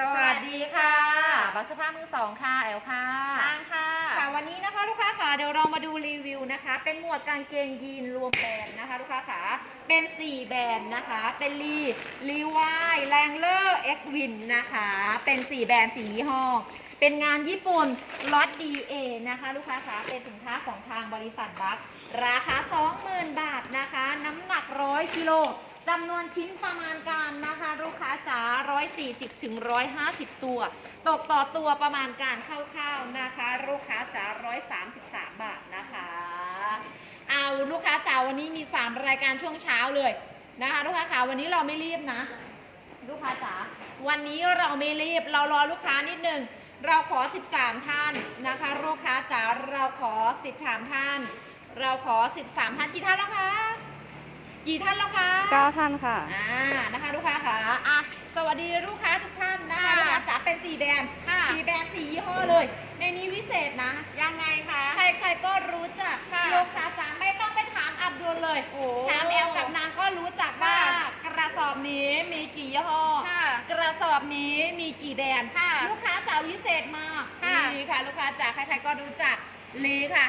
สวัสดีค่ะ บัตรเสื้อผ้ามือสองค่ะ แอลค่ะทางค่ะ ค่ะวันนี้นะคะลูกค้าค่ะเดี๋ยวเรามาดูรีวิวนะคะ เป็นหมวดกางเกงยีนรวมแบรนด์นะคะ ลูกค้าค่ะ เป็น 4 แบรนด์นะคะ เป็นลีลีวายแรงเลอร์เอ็กวินนะคะ เป็น 4 แบรนด์4ยี่ห้อ เป็นงานญี่ปุ่นล็อตดีเอนะคะ ลูกค้าค่ะ เป็นสินค้าของทางบริษัทบัคราคา 20,000 บาทนะคะ น้ำหนัก 100กิโล จำนวนชิ้นประมาณการนะคะ ลูกค้าจ๋า140ถึง150 ตัว ตกต่อตัวประมาณการคร่าวๆนะคะ ลูกค้าจ๋า133 บาทนะคะ เอาลูกค้าจ๋าวันนี้มี 3 รายการช่วงเช้าเลยนะคะ ลูกค้าขาวันนี้เราไม่รีบนะ ลูกค้าจ๋าวันนี้เราไม่รีบเรารอลูกค้านิดหนึ่งเราขอ 13 ท่านนะคะ ลูกค้าจ๋าเราขอ 13 ท่าน เราขอ 13 ท่านกี่ท่านแล้วคะ กี่ท่านแล้วคะเก้าท่านค่ะ อ่านะคะลูกค้าค่ะอะสวัสดีลูกค้าทุกท่านนะคะค่ะลูกค้าจ๋าเป็น4แบรนด์ค่ะ สี่แบรนด์สี่ยี่ห้อเลย ในนี้วิเศษนะ ยังไงคะ ใครๆก็รู้จักค่ะลูกค้าจ๋าไม่ต้องไปถามอับดุลเลยโอ้ถามแอลกับนางก็รู้จักว่า ค่ะ กระสอบนี้มีกี่ยี่ห้อ ค่ะ กระสอบนี้มีกี่แบรนด์ค่ะลูกค้าจ๋าวิเศษมากค่ะ ลีค่ะ ลูกค้าจ๋าใครๆก็รู้จักลีค่ะ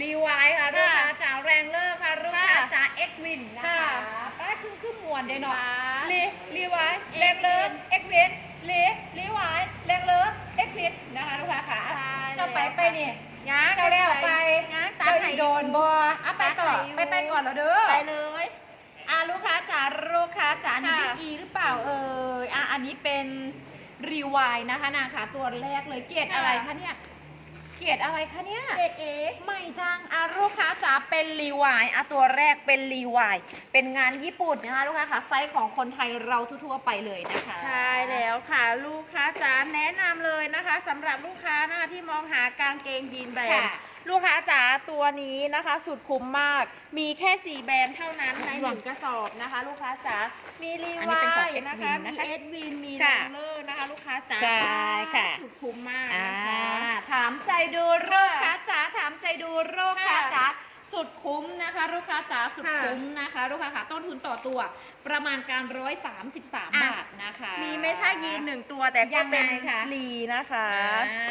ลีไวค่ะลูกค้าจ๋าแรงเลอร์ค่ะลูกค้าจ๋าเอ็กวินนะคะค่ะป้าคือคือมวนเด้เนาะค่ะลีลีไวแรงเลอร์เอ็กวินลีลีไวแรงเลอร์เอ็กวินนะคะลูกค้าค่ะใช่เจ้าไปไปนี่ยังเจ้าแล้วไปยังตาเจ้าไห้อีโดนบัวอะไปต่อตาไห้อยู่ไปไปก่อนแล้วเด้อไปเลยอะลูกค้าจ๋าลูกค้าจ๋านี่ค่ะบิ๊กอีหรือเปล่าเอ่ยอะอันนี้เป็นรีวายนะคะนางขาตัวแรกเลยเกรดอะไรคะเนี่ย เกรดอะไรคะเนี่ยเด็ดเอไม่จังอะลูกค้าจ๋าเป็นรีวายอะตัวแรกเป็นรีวายเป็นงานญี่ปุ่นนะคะลูกค้าค่ะไซส์ของคนไทยเราทั่วๆไปเลยนะคะ ใช่แล้วค่ะ ลูกค้าจ๋าแนะนำเลยนะคะสำหรับลูกค้านะคะที่มองหากางเกงยีนแบรนค่ะด์ ลูกค้าจ๋าตัวนี้นะคะ สุดคุ้มมาก มีแค่ 4 แบรนด์เท่านั้นในหนึ่งกระสอบนะคะ ลูกค้าจ๋า มีรีอันนี้วาเป็นของยนะคะ Edwin มีนะคะเอ็ดวิน มีค่ะแรงเลอร์นะคะ ลูกค้าจ๋าใช่ค่ะสุดคุ้มมากอ่านะคะถามใจดูลูกค้าจ๋าถามใจดูลูกค้าค่ะจ๋า สุดคุ้มนะคะ ลูกค้าจ๋าสุดค่ะคุ้มนะคะ ลูกค้าค่ะต้นทุนต่อตัวประมาณการร้อยสามสิบสามอะบาทนะคะ มีไม่ใช่ยีนหนึ่งตัวแต่ยัก็งไงเป็นคะลีนะคะ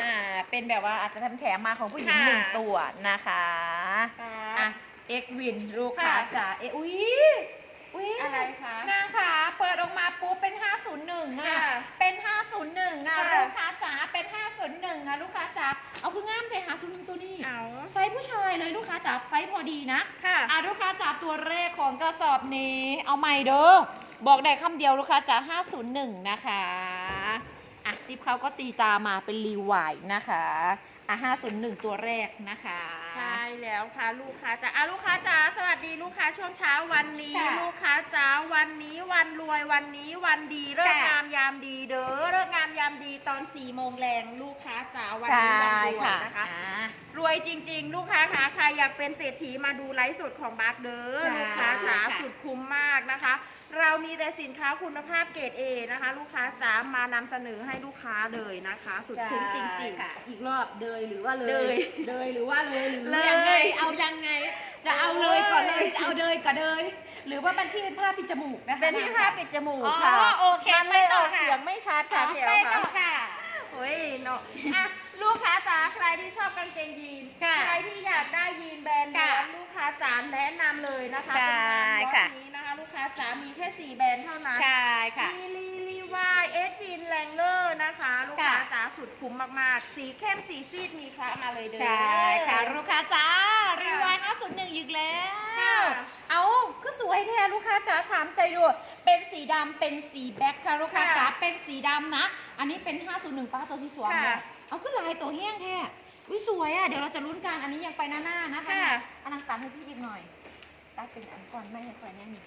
อ่าเป็นแบบว่าอาจจะทำแถมมาของผู้หญิงค่ะหนึ่งตัวนะคะอะเอ็กวินลูกค้าค่ะจ๋าเอะอุ้ยอุ้ยอะไรคะนางขาเปิดออกมาปุ๊บเป็น 501อะค่ะเป็น 501อะค่ะลูกค้าจ๋าเป็น 501อะลูกค้าจ๋าเอาคืองามใจหาศูนย์หนึ่งตัวนี้เอา ไซส์ผู้ชายเลยลูกค้าจ๋าไซส์พอดีนะค่ะอะลูกค้าจ๋าตัวแรกของกระสอบนี้ เอาใหม่เด้อบอกได้คำเดียวลูกค้าจ๋า501 นะคะอะซิปเขาก็ตีตามาเป็นรีวายนะคะ อะ501ตัวแรกนะคะใช่แล้วค่ะลูกค้าจ๋าอะลูกค้าจ๋าสวัสดีลูกค้าช่วงเช้าวันนี้ค่ะลูกค้าจ๋าวันนี้วันรวยวันนี้วันดีเลิกค่ะงามยามดีเด้อเลิกงามยามดีตอน4ี่โมงแรงลูกค้าจ๋าวันใช่นี้วันรวยค่ะนะคะอ่ารวยจริง ๆ ลูกค้าคะใครอยากเป็นเศรษฐีมาดูไลฟ์สดของบักเด้อใช่ลูกค้าจ๋าค่ะสุดคุ้มมากนะคะ เรามีแต่สินค้าคุณภาพเกรด A นะคะ ลูกค้าจ๋ามานำเสนอให้ลูกค้าเลยนะคะ สุดคุ้มจริงใช่ๆค่ะอีกรอบเดยหรือว่าเลยเดยเดยหรือว่าเลยหรือเลย ยังไงเอายังไง จะเอาเลยก่อนเลยจะเอาเดยก่อนเดยหรือว่ามันที่เป็นผ้าปิดจมูกนะคะเป็นที่ผ้าปิดจมูกอ๋อค่ะโอเคมันเลยไปต่อออกค่ะเสียงไม่ชัดค่ะพี่ไปเอ๋ต่อค่ะค่ะโอ้ยเนาะอะลูกค้าจ๋าใครที่ชอบกางเกงยีนค่ะใครที่อยากได้ยีนแบรนด์ค่ะเนี้ลูกค้าจ๋าแนะนำเลยนะคะใช่เป็นงานล็อตค่ะนี้นะคะ ลูกค้าจ๋ามีแค่สี่แบรนด์เท่านั้นใช่ค่ะมีลีลีวาย เอ็ดวินแรงเลอร์นะคะ ลูกค้าค่ะจ๋าสุดคุ้มมากๆ สีเข้มสีซีดมีคละมาเลยเด้อใช่ค่ะลูกค้าจ้ารีวาย501อีกแล้ค่ะวเอาก็สวยแท้ลูกค้าจ๋าถามใจดู เป็นสีดำเป็นสีแบ็คค่ะลูกค้าจ๋าค่ะเป็นสีดำนะ อันนี้เป็น 501ป้าตัวที่สวมค่ะเลยเอาขึ้นลายตัวแห้งแท้วิสวยอะเดี๋ยวเราจะลุ้นกันอันนี้ยังไปหน้าหน้าๆนะคะค่ะอันนั้นตัดให้พี่อีกหน่อยตัดเป็นอันก่อนไม่ให้ไฟแน่นี่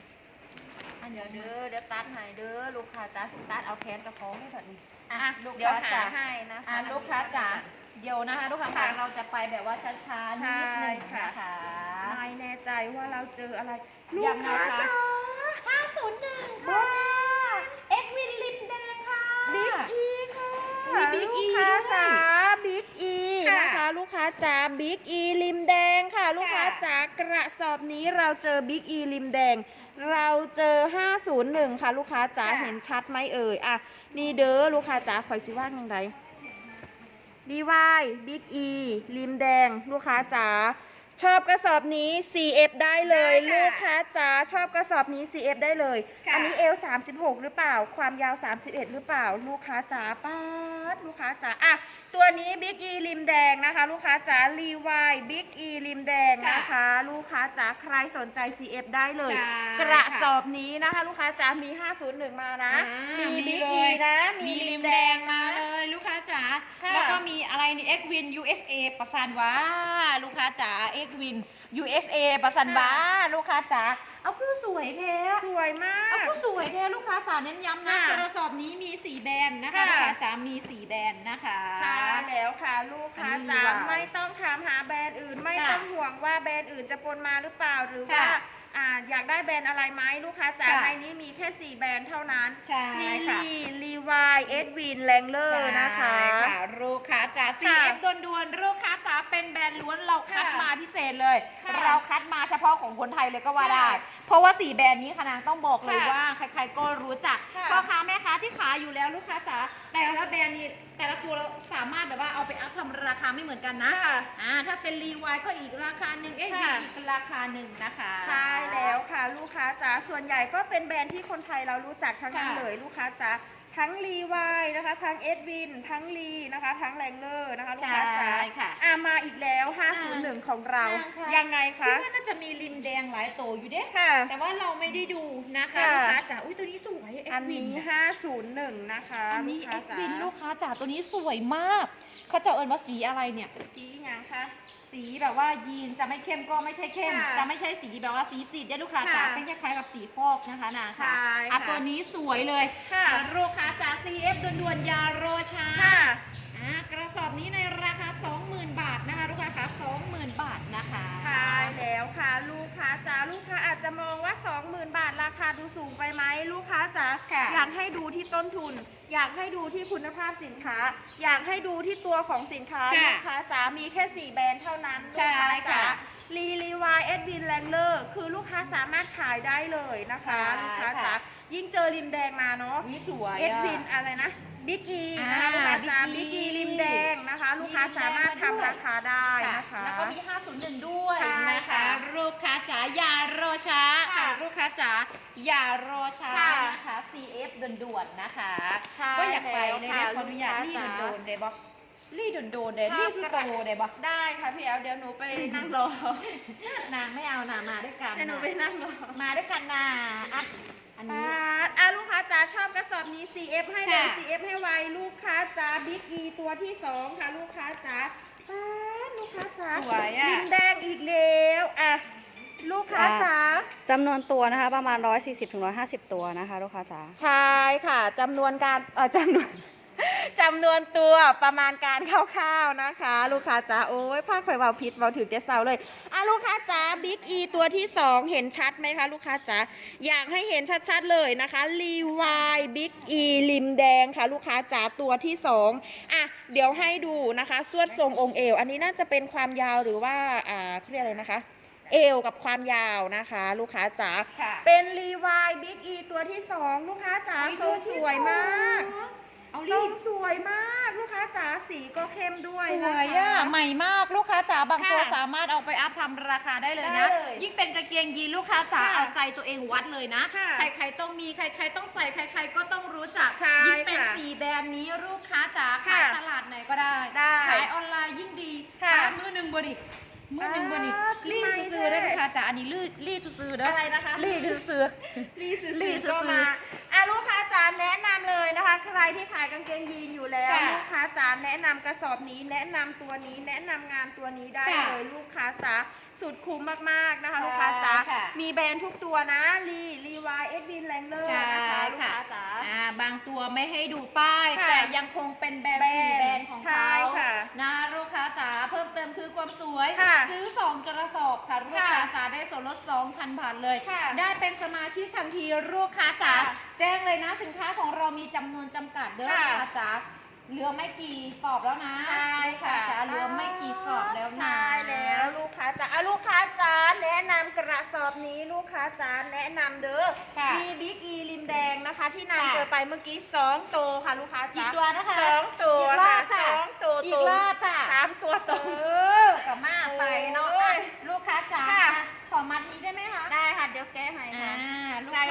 อันเดี๋ยวเด้อเดี๋ยวตัดให้เด้อลูกค้าจ๋าสตาร์ทเอาแขนกับของให้ถัดนี้อะอะลูกเดี๋ยวค้าหาจ๋าให้นะคะ อะลูกค้าจ๋าเดี๋ยวนะคะลูกค้าจ๋าค่ะเราจะไปแบบว่าช้าๆนิดนึงใช่ค่ะนะคะไม่แน่ใจว่าเราเจออะไรลูยักงไงค้าคะจ๋า501 ค่ะ เอ็กวินลิมแดงค่ะ บิ๊กอีค่ะมี Big E ลูกค้าด้วยจ๋าบิ๊กอีค่ะนะคะ ลูกค้าจ๋าบิ๊กอีริมแดงค่ะ ลูกค้าจ๋ากระสอบนี้เราเจอบิ๊กอีริมแดง เราเจอ 501 ค่ะ ลูกค้าจ๋าค่ะเห็นชัดไหมเอ่ยอะนี่เด้อลูกค้าจ๋าคอยสิว่างยังไงดีวายบิ๊กอีริมแดง ลูกค้าจ๋า ชอบกระสอบนี้ CF ได้เลยได้ค่ะลูกค้าจ๋าชอบกระสอบนี้ CF ได้เลย ค่ะ อันนี้เอล36 หรือเปล่า ความยาว 31 หรือเปล่า ลูกค้าจ๋าป้าดลูกค้าจ๋าอะตัวนี้บิ๊กอีริมแดงนะคะ ลูกค้าจ๋ารีวายบิ๊กอีริมแดงนะคะ ลูกค้าจ๋าใครสนใจ CF ได้เลย ใช่กระสอบนี้นะคะ ลูกค้าจ๋ามี 501 มานะ อ่ามีมีบิ๊กเลอียนะ มีมีริริมมแดแด นี่ X Win USA ประสันวาลูกค้าจ๋า X Win USA ประสันวาลูกค้าจ๋าเอาคือสวยแท้สวยมาเอากคือสวยแท้ลูกค้าจ๋าเน้นย้ำนะค่ะ กระสอบนี้มีสีแบรนด์นะคะค่ะลูกค้าจ๋ามีสีแบรนด์นะคะ ใช่แล้วค่ะลูกค้าอันนี้จ๋าว้าวไม่ต้องถามหาแบรนด์อื่น ไม่ค่ะต้องห่วงว่าแบรนด์อื่นจะปนมาหรือเปล่าหรือว่าค่ะอ่าอยากได้แบรนด์อะไรไหมลูกค้าจ๋าค่ะในนี้มีแค่สี่แบรนด์เท่านั้นใช่มีค่ะลีลีวายเอ็ดวินแรงเลอร์นะคะ ใช่ค่ะลูกค้าจ๋า ค่ะ CF ดวนๆลูกค้าจ๋าเป็นแบรนด์ล้วนเราคัดค่ะมาพิเศษเลย ค่ะเราคัดมาเฉพาะของคนไทยเลยก็ว่าค่ะได้เพราะว่าสีแบรนด์นี้ค่ะนางต้องบอกเลยค่ะว่าใครๆก็รู้จักค่ะพ่อค้าแม่ค้าที่ขายอยู่แล้วลูกค้าจ๋าแต่ละแบรนด์นี้แต่ละตัวเราสามารถแบบว่าเอาไปอัพทำราคาไม่เหมือนกันนะค่ะอ่าถ้าเป็นรีวายก็อีกราคาหนึ่งเอ๊ะค่ะ อีกราคาหนึ่งนะคะ ใช่แล้วค่ะ ลูกค้าจ๋าส่วนใหญ่ก็เป็นแบรนด์ที่คนไทยเรารู้จักทั้งนั้นค่ะเลยลูกค้าจ๋า ทั้งรีวายนะคะทั้งเอ็ดวินทั้งลีนะคะทั้งแรงเลอร์นะคะลูกค้าจ๋าใช่ค่ะอ่ามาอีกแล้ว 501 ของเรานางคะยังไงคิดคะว่าน่าจะมีริมแดงหลายโตวอยู่เด้ค่ะ แต่ว่าเราไม่ได้ดูนะคะค่ะ ลูกค้าจ๋าอุ้ยตัวนี้สวยอัน Edwin นี้เย501 นะคะอันนี้ลูกค้าเอ็กจ๋าวินลูกค้าจ๋าตัวนี้สวยมาก เขาจะเอิญว่าสีอะไรเนี่ย สีหยังคะ สีแบบว่ายีนจะไม่เข้มก็ไม่ใช่เข้ม ค่ะจะไม่ใช่สีแบบว่าสีสีดได้ลูกค้าจ๋าค่ะเป็นคล้ายๆกับสีฟอกนะคะนาใช่อะค่ะตัวนี้สวยเลยค่ะอะ ลูกค้าจ๋า CF ด่วนๆอยาโรชาค่ะ อะกระสอบนี้ในราคา 20,000 บาทนะคะลูกค้าคะ20,000 บาทนะคะใช่แล้วค่ะ ลูกค้าจ๋าลูกค้าอาจจะมองว่า 20,000 บาทราคาดูสูงไปไหมลู กค้าจ๋าค่ะอยากให้ดูที่ต้นทุน อยากให้ดูที่คุณภาพสินค้า อยากให้ดูที่ตัวของสินค้าค่ะลูกค้าจ๋ามีแค่ 4 แบรนด์เท่านั้นลูใช่กค้าจ๋าค่ะลีลีวายเอ็ดวินแลนเลอร์คือลูกค้าสามารถขายได้เลยนะคะ ใช่ลูกค้าจ๋าค่ะยิ่งเจอริมแดงมาเนาะนี่สวยเอ็ดอะวินอะไรนะ บิ๊กอีนะคะอ่าลูกค้าจ๋า Big บิ๊ก E อีริมแดงนะคะ ลูกค้าสามารถทำราคาได้นะคะ แล้วก็มี 501 ด้วยใช่นะคะค่ะลูกค้าจ๋าอย่ารอช้าค่ะ ค่ะลูกค้าจ๋าอย่ารอช้าค่ะ นะคะ CF ด่วนๆนะคะใช่ก็อยากไปเลยแล้วได้ค่ะขออนุญาตลูรีกค้าโดนๆได้บ่รีโดนๆได้ชอบรีสุโตได้บ่ได้ค่ะพี่แอลเดี๋ยวหนูไปนั่งรอนางไม่เอานามาด้วยกันเดี๋ยวหนูนะไปนั่งรอ มาด้วยกันนะอะ อันนี้ อ่าอะลูกค้าจ๋าชอบกระสอบนี้ CF ให้เลย ค่ะ CF ให้ไวลูกค้าจ๋าบิ๊กอีตัวที่สองค่ะ ลูกค้าจ๋าป๊าดลูกค้าจ๋าสวยอะ ดินแดงอีกแล้วอะลูกค้าจ๋า จำนวนตัวนะคะ ประมาณ 140ถึง150 ตัวนะคะ ลูกค้าจ๋า ใช่ค่ะจำนวนการเอ่อจำนวน จำนวนตัวประมาณการคร่าวๆนะคะ ลูกค้าจ๋าโอ้ยภาคข่อยเบาผิดเบาถึงเดซเซาเลยอะลูกค้าจ๋าบิ๊กอีตัวที่สองเห็นชัดไหมคะ ลูกค้าจ๋าอยากให้เห็นชัดๆเลยนะคะรีวายบิ๊กอีริมแดงค่ะ ลูกค้าจ๋าตัวที่สองอะเดี๋ยวให้ดูนะคะสวดทรงองค์เอว อันนี้น่าจะเป็นความยาวหรือว่าอ่าเขาเรียกอะไรนะคะเอวกับความยาวนะคะ ลูกค้าจ๋าค่ะเป็นรีวายบิ๊กอีตัวที่สองลูกค้าจ๋าทรงสวยมาก เอาทรรีงสวยมากลูกค้าจ๋าสีก็เข้มด้วยสนะวยคะอะใหม่มากลูกค้าจ๋าบางตัวค่ะสามารถเอาไปอัพทำราคาได้เลยได้นะเลยยิ่งเป็นกางเกงยีนลูกค้าจ๋าค่ะเอาใจตัวเองวัดเลยนะ ค่ะใครๆต้องมีใคร ๆ ต้องใส่ใคร ๆ ก็ต้องรู้จักใช่ยิ่งเป็นค่ะสีแบรนด์นี้ลูกค้าจ๋าค่ะขายตลาดไหนก็ได้ได้ขายออนไลน์ยิ่งดีค่ะขายมือหนึ่งบดิมือหนึ่งบดิอ่ารีดทำไมซื้อๆได้แท้ลูกค้าจ๋าอันนี้รีดรีดซื้อๆเด้ออะไรนะคะรีดซื้อรีซื้อรีซื้อก็มาอะลูกค้า จ๋าแนะนำเลยนะคะ ใครที่ขายกางเกงยีนอยู่แล้วค่ะลูกค้าจ๋าแนะนำกระสอบนี้แนะนำตัวนี้แนะนำงานตัวนี้ได้ค่ะเลยลูกค้าจ๋าสุดคุ้มมากๆนะคะใช่ลูกค้าจ๋าค่ะมีแบรนด์ทุกตัวนะรีรีวายเอ็ดวินแรงเลอร์ใช่นะคะลูกค่ะค้าจ๋าอ่าบางตัวไม่ให้ดูป้ายค่ะแต่ยังคงเป็นแบรนด์แบรนด์สีแบรนด์ของใช่เขาค่ะนะลูกค้าจ๋าเพิ่มเติมคือความสวยค่ะซื้อ 2 กระสอบค่ะลูกค้าจ๋าได้ส่วนลด 2,000 บาทเลยค่ะได้เป็นสมาชิกทันทีลูกค้าจ๋าค่ะแจ้งเลยนะสินค้าของเรามีจำนวนจำกัดเด้อค่ะลูกค้าจ๋าเหลือไม่กี่สอบแล้วนะใช่ค่ะจะเหลือไม่กี่สอบแล้วนะ ใช่แล้วลูกค้าจ๋าอะลูกค้าจ๋าแนะนำกระสอบนี้ลูกค้าจ๋าแนะนำเด้อค่ะมีบิ๊กอีริมแดงนะคะ ที่นำค่ะ เจอไปเมื่อกี้สองตัวค่ะลูกค้ากี่จ๋าตัวนะคะสองตัวอีกรอค่ะบค่ะสองตัวอีตกรงรอบค่ะสามตัวตเอรง อกับมาไปเนาะโอ้ยอะลูกค้าจ๋าค่ะอะขอมัดนี้ได้ไหมคะ ได้ค่ะเดี๋ยวแก้ให้อ่า ค่ะ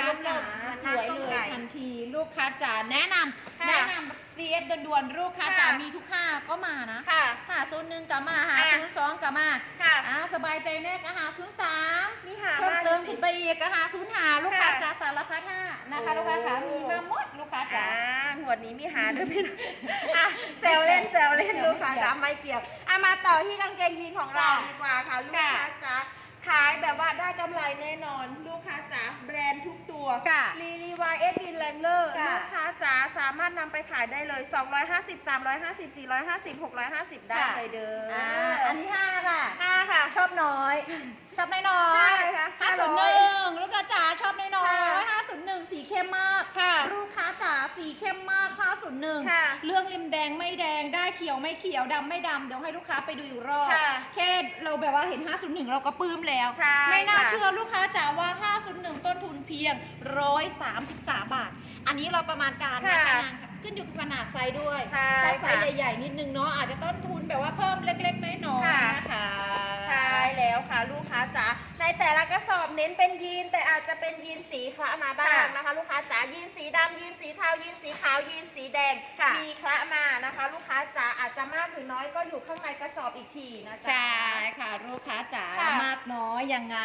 ลูกใจค้าจ๋าร่มๆสวยมันน่าเลต้องยไหลทันทีลูกค้าจ๋าแนะนำค่ะแนะนำ CF ด่วนๆลูกค้าจ๋าค่ะ มีทุกค่าก็มานะค่ะ หาศูนย์หนึ่งกับมาหาอะ ศูนย์สองกับมาค่ะ อ่าสบายใจแน่ก็หาศูนย์สามมีหาเพิ่มมาเติมขึ้นไปอีกก็หาศูนย์หาลูกค้าค่ะจ๋าสารพัดห้านะคะโอ้ลูกค้าขามีมาหมดลูกค้าจ๋า อ่าหัวดนี้มีหาด้วยพี่น้องอะแซวเล่นแซวเล่นลูกค้าจ๋าไม่เกี่ยวอะมาต่อที่กางเกงยีนของเราค่ะดีกว่าค่ะลูกค้าจ๋า ขายแบบว่าได้กำไรแน่นอนลูกค้าจ๋าแบรนด์ทุกตัวค่ะลีลีวายเอสบินแลงเลอร์ค่ะ ลูกค้าจ๋าสามารถนำไปขายได้เลย 250 350 450 650 ได้เลยเด้ออ่าออันที่ห้าค่ะ ห้าค่ะ ชอบน้อย ชอบน้อยน้อยใช่ค่ะห้าศูนย์ห500นึ่งลูกค้าจ๋าชอบน้อยน้อยค่ะห้าศูนย์หนึ่งสีเข้มมากค่ะลูกค้าจ๋าสีเข้มมากห้าศูนย์หนึ่งค่ะเรื่องริมแดงไม่แดงได้เขียวไม่เขียวดำไม่ดำเดี๋ยวให้ลูกค้าไปดูอีกรอบค่ะ แค่เราแบบว่าเห็น 501 เราก็ปลื้มแล้ว ใช่ไม่น่าค่ะ เชื่อลูกค้าจ๋าว่า 501 ต้นทุนเพียง 133 บาท อันนี้เราประมาณการนะคะค่ะนางขึ้นอยู่กับขนาดไซส์ด้วย ใช่ถ้าไซส์ค่ะใหญ่ๆนิดนึงเนาะอาจจะต้นทุนแบบว่าเพิ่มเล็กๆน้อยค่ะๆนะคะ ใช่แล้วค่ะลูกค้าจ๋าในแต่ละกระสอบเน้นเป็นยีน แต่อาจจะเป็นยีนสีคละมาบ้างค่ะนะคะ ลูกค้าจ๋ายีนสีดำยีนสีเทายีนสีขาวยีนสีแดงค่ะ มีคละมานะคะ ลูกค้า รือน้อยก็อยู่ข้างในกระสอบอีกทีนะจ๊ะ ใช่ค่ะลูกค้าจ๋าค่ะมากน้อยยังไง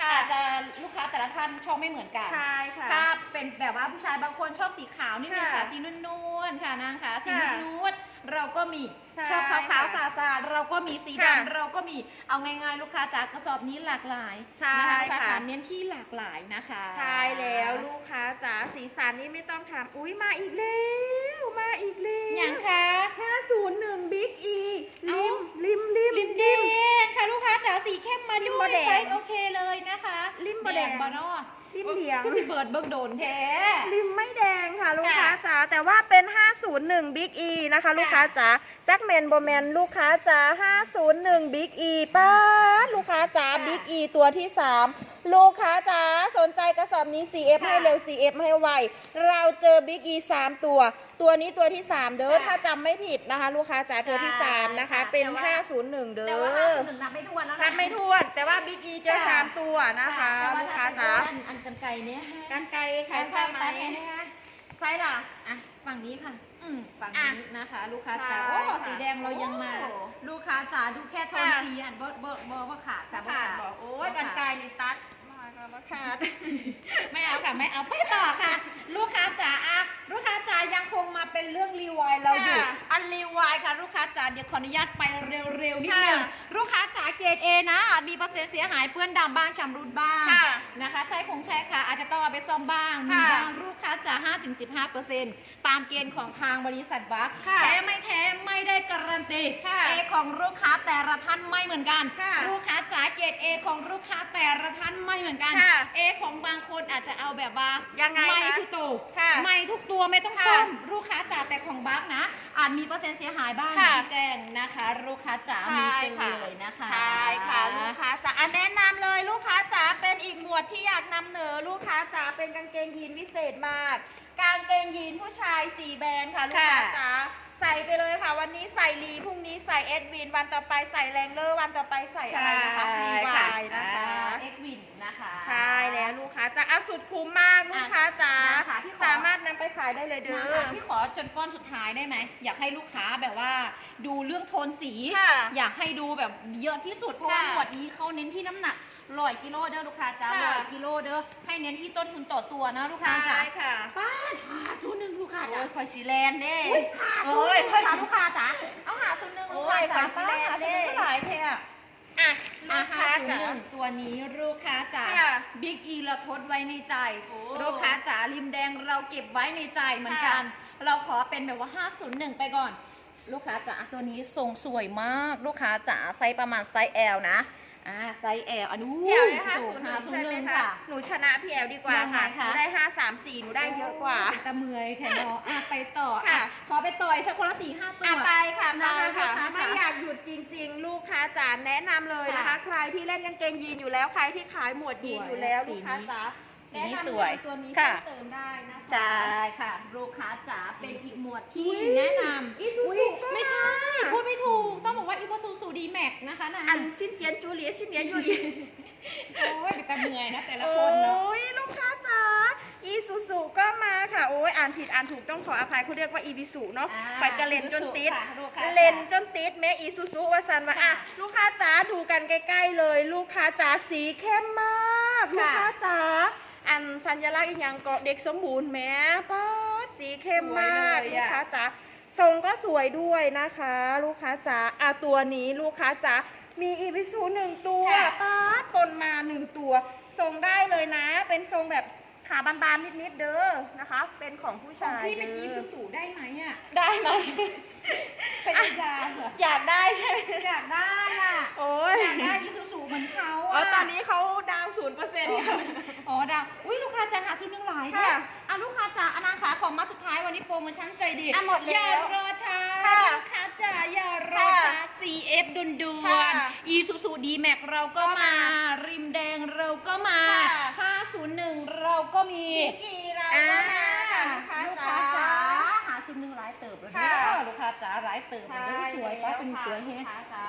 ค่ะ อาจจะลูกค้าแต่ละท่านชอบไม่เหมือนกันใช่ค่ะ ถ้าเป็นแบบว่าผู้ชายบางคนชอบสีขาวนี่เป็นค่ะขาสีนวลๆค่ะนางขาสีค่ะนวลๆเราก็มีใช่ชอบขาวค่ะๆสาดๆเราก็มีสีค่ะดำเราก็มีเอาง่ายๆ ลูกค้าจ๋ากระสอบนี้หลากหลายใช่นะคะลูกค้าค่ะขาเน้นที่หลากหลายนะคะ ใช่แล้วลูกค้าจ๋าสีสันนี่ไม่ต้องถามอุ้ยมาอีกแล้วมา อีกแล้วอย่างคะ501 Big E เอ้าริมริมริมลิมแดงค่ะลูกค้าจ๋าสีเข้มมาลิมด้บ่วยแดงไซส์โอเคเลยนะคะ ลิมบ่แดงบานอ ริมเหลียง ก็สิเบิร์ดเบิ่งโดนแท้ ริมไม่แดงค่ะลูกค่ะค้าจ๋าแต่ว่าเป็น 501 Big E นะคะ ลูกค้าจ๋าจักแมนโบแมนลูกค้าจ๋า501 Big E ป้าดลูกค้าจ๋า ค่ะ Big E ตัวที่ 3 ลูกค้าจ๋าสนใจกระสอบนี้ CF ค่ะให้เร็ว CF ให้ไว เราเจอ Big E 3 ตัว ตัวนี้ตัวที่ 3 เด้อค่ะถ้าจำไม่ผิดนะคะ ลูกค้าจ๋าตัวที่ใช่3นะคะค่ะเป็น แต่ว่า 501 เด้แต่ว่าอ501นับไม่ถ้วนแล้วนะ นับไม่ถ้วนแต่ว่า Big E เจอค่ะ3ตัวนะคะแต่ว่ลูกค้าถ้จ๋าเป็นอันกันไกลเนี่ยกันไกลขาขายยผ้าผ้าไหไหมมนะคะไซส์ล่ะอะฝั่งนี้ค่ะ อืมฝั่งอะนี้นะคะ ลูกค้าใช่จ๋าโอ้ค่ะสีแดงเรายังมาโอ้ลูกค้าจ๋าดูแค่โทนค่ะสีหันเบอร์เบอร์เบอร์ว่าขาดค่ะขาดบ่บอกโอ้ยบ่กันไกลขาดนี่ตัด มาก็มาขาด ไม่เอาค่ะไม่เอาไปต่อค่ะ ลูกค้าจ๋าอะลูกค้าจ๋ายังคงมาเป็นเรื่องรีวายเราอยู่ค่ะอันรีวายค่ะ ลูกค้าจ๋าเดี๋ยวขออนุญาตไปเร็วๆนิดนึงค่ะลูกค้าจ๋าเกรดเอนะอาจมีเปอร์เซ็นต์เสียหายเปื้อนดำบ้างชำรุดบ้างค่ะนะคะใช้คงใช้ค่ะ อาจจะต้องเอาไปซ่อมบ้างมีค่ะบางลูกค้าจ๋า5-15เปอร์เซ็นต์ตามเกณฑ์ของทางบริษัทบัสค่ะแท้ไม่แท้ไม่ได้การันตีค่ะ เอของลูกค้าแต่ละท่านไม่เหมือนกัน ค่ะ ลูกค้าจ๋าเกรดเอของลูกค้าแต่ละท่านไม่เหมือนกันค่ะเอของบางคนอาจจะเอาแบบว่ายังไงไม่คะทุกตัวค่ะไม่ทุกตัวไม่ต้องค่ะซ่อมลูกค้าจ๋าแต่ของบัสนะ อาจมีเปอร์เซ็นต์เสียหายบ้างค่ะมีแจ้งนะคะ ลูกค้าจ๋ามีเจอเลยนะคะ ใช่ค่ะลูกค้าจ๋าอะแนะนำเลยลูกค้าจ๋าเป็นอีกหมวดที่อยากนำเหนอลูกค้าจ๋าเป็นกางเกงยีนวิเศษมาก กางเกงยีนผู้ชายสี่แบรนด์ค่ะลูกค้าค่ะจ๋า ใส่ไปเลยค่ะ วันนี้ใส่ลีพรุ่งนี้ใส่เอ็ดวินวันต่อไปใส่แรงเลอร์วันต่อไปใส่อะไรนะคะรีวายนะคะเอ็กวินนะคะ ใช่แล้วลูกค้าจ๋าอะสุดคุ้มมากลูกค้าจ๋านะคะพี่ขอสามารถนำไปขายได้เลยเด้นะอคะพี่ขอจนก้อนสุดท้ายได้ไหมอยากให้ลูกค้าแบบว่า ดูเรื่องโทนสีค่ะอยากให้ดูแบบเยอะที่สุดเพราะว่าค่ะหมวดนี้เขาเน้นที่น้ำหนัก ร้อยกิโลเด้อลูกค้าจ้าค่ะ ร้อยกิโลเด้อให้เน้นที่ต้นทุนต่อตัวนะลูกค้าจ้าใช่ค่ะ ป้าดหาศูนย์หนึ่งลูกค้าโอ้จ้ายคอยสีแลนเด้อุ้ยหาศูนย์หนึ่งโอ้ยค่ะลูกค้าจ้าเอาหาศูนย์หนึ่งลูกค้าจ้าโอ้ยป้าขายสิหาแลศูนย์หนึ่งนเด้ก็หลายแท้อะอะอะลูกค้า501จ๋าตัวนี้ลูกค้าจ๋าค่ะบิ๊กอีเราทดไว้ในใจ โอ้ลูกค้าจ๋าริมแดงเราเก็บไว้ในใจเหมือนกัน เราขอเป็นแบบว่า 501 ไปก่อน ลูกค้าจ๋าตัวนี้ทรงสวยมาก ลูกค้าจ๋าไซส์ประมาณไซส์ L นะ อ่าไซส์ L อันนู้พี่แอลได้ห้าถูศูกนย์ห้าศูนใช่ย์ไหมหนึ่งคะค่ะหนูชนะพี่แอลดีกว่ายังไงค่ะคะหนูได้ห้าสามสี่หนูได้เยอะกว่าตะเมอยแทนเนาะอะไปต่อค่ะอะขอไปต่ออีกสักคนละสี่ห้าตัวอะไปค่ะไปนะคะค่ะลูกค้าไม่จ๋าอยากหยุดจริง ๆ ลูกค้าจ๋าแนะนำเลยนะคะค่ะใครที่เล่นกางเกงยีนอยู่แล้วใครที่ขายหมวดยีนสวยอยู่แล้วสีลูกค้าจ๋า สีแนะนี้นำสวยเลยตัวนี้ค่ะ เพิ่มเติมได้นะคะใช่ค่ะลูกค้าจ๋าเป็นอีกหมวดที่อุ๊ย แนะนำอีซูซูอุ๊ยก็ไม่ใช่มาพูดไม่ถูก ต้องบอกว่าอีโมซูซูดีแม็กนะคะนะอันสิ้นเจียนจูเลียสิ้นเนียนยูเลียโอ้ยเป็นตะเมื่อยนะแต่ละโอคนเนาะ้ยลูกค้าจ๋าอีซูซูก็มาค่ะโอ้ยอ่านผิดอ่านถูกต้องขออภัยเขาเรียกว่าอีบิสุเนาะอ่าไปกระเลนจนติดค่ะลูกค้าเลนจนติดแม่อีซูซูว่าซันว่าอะค่ะลูกค้าจ๋าดูกันใกล้ ๆ เลย ลูกค้าจ๋าสีเข้มมาก ลูกค่ะ ค้าจ๋า อันสัญลักษณ์อีกอย่างก็เด็กสมบูรณ์แม่ป๊าดสีเข้มมากสวยเลยลูกอะ ค้าจ๋าทรงก็สวยด้วยนะคะ ลูกค้าจ๋าอะตัวนี้ลูกค้าจ๋ามีอีบิซูหนึ่งตัวค่ะ ป๊าดปนมาหนึ่งตัวทรงได้เลยนะ เป็นทรงแบบ ขาบานๆนิดๆเด้อนะคะ เป็นของผู้ของชายพี่เป็นอีด้ซูซูได้ไหมอะ ได้ไหมเป็นยาเหรออยากได้ใช่ไหมอยากได้อะโอ้ยอยากได้อีซูซูเหมือนเขาอ๋ออะตอนนี้เขาดาวศูนย์เปอร์เซ็นต์ อ๋อดาวอุ้ยลูกค้าจ๋าหาซื้อหนึ่งหลายด้วยค่ะอะ ลูกค้าจ๋าอนาขาของมาสุดท้ายวันนี้โปรโมชั่นใจดีอะหมดแล้วอย่ารอช้าค่ะลูกค้าจ๋าอย่ารอช้าค่ะ CF ดุนดวค่ะนอีซูซูดีแม็กเราก็ก็มา มา ริมแดงเราก็มาค่ะ501 เราก็มีอีเราอ่าก็มาค่ะลูกค้าลูกจ๋าค้าจ๋า หาซื้อหนึ่งหลายเติบเลยค่ะลูกค้าจ๋าหลายเติบเลยใช่สวยก็เป็นสวยแล้เฮ้ ค่ะลูกค้าจ๋า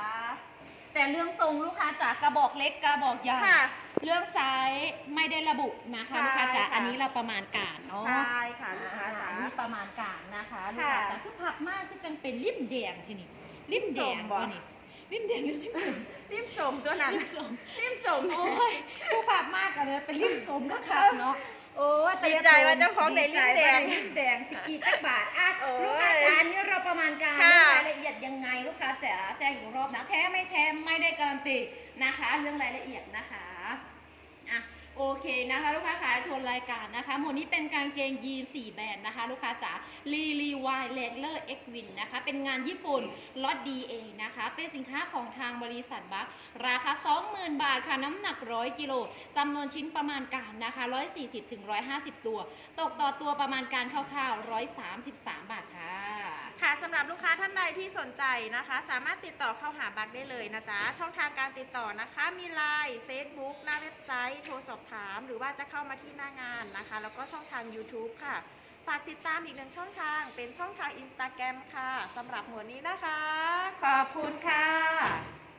แต่เรื่องทรงลูกค้าจ๋ากระบอกเล็กกระบอกใหญ่ค่ะ เรื่องไซส์ไม่ได้ระบุนะคะใช่ลูกค้าจ๋าค่ะ อันนี้เราประมาณการเนาะใช่ค่ะลูกค้าจ๋า อันนี้ประมาณการนะคะลูกค่ะค้าจ๋าคือผักมากที่จังเป็นริมแดงทีนี่ริมแดงส้มบ่วะนี่ริมแดงหรือชิมริมสมตัวนั้นริมสมริมสม โอ้ยผู้ผักมากกันเลยเป็นริมสมก็ขับเนาะ โอ้ยดีใจว่าเจ้าของได้ริมแดงดีใจว่าไริมแดงสิกีจักบาทอะโอ้ยลูกค้าจ๋าอันนี้เราประมาณการค่ะ รายละเอียดยังไงลูกค้าจ๋าแจ้งอีกรอบนะแท้ไม่แท้ไม่ได้การันตีนะคะ เรื่องรายละเอียดนะคะอะ โอเคนะคะลูกค้าขาชนรายการนะคะหมดนี้เป็นกางเกงยีน4แบรนด์นะคะลูกค้าจ๋าลีลีวายเลกเลอร์เอ็กวินนะคะเป็นงานญี่ปุ่นล็อตดีเอนะคะเป็นสินค้าของทางบริษัทบัคราคา 20,000 บาทค่ะน้ำหนัก 100 กิโลจำนวนชิ้นประมาณการนะคะ 140ถึง150 ตัว ตกต่อตัวประมาณการคร่าวๆ 133 บาทค่ะ ค่ะสำหรับลูกค้าท่านใดที่สนใจนะคะ สามารถติดต่อเข้าหาบักได้เลยนะจ๊ะช่องทางการติดต่อนะคะ มีไลน์ Facebook หน้าเว็บไซต์ โทรสอบถาม หรือว่าจะเข้ามาที่หน้างานนะคะ แล้วก็ช่องทาง YouTube ค่ะ ฝากติดตามอีกหนึ่งช่องทาง เป็นช่องทาง Instagram ค่ะสำหรับหมวดนี้นะคะ ขอบคุณค่ะ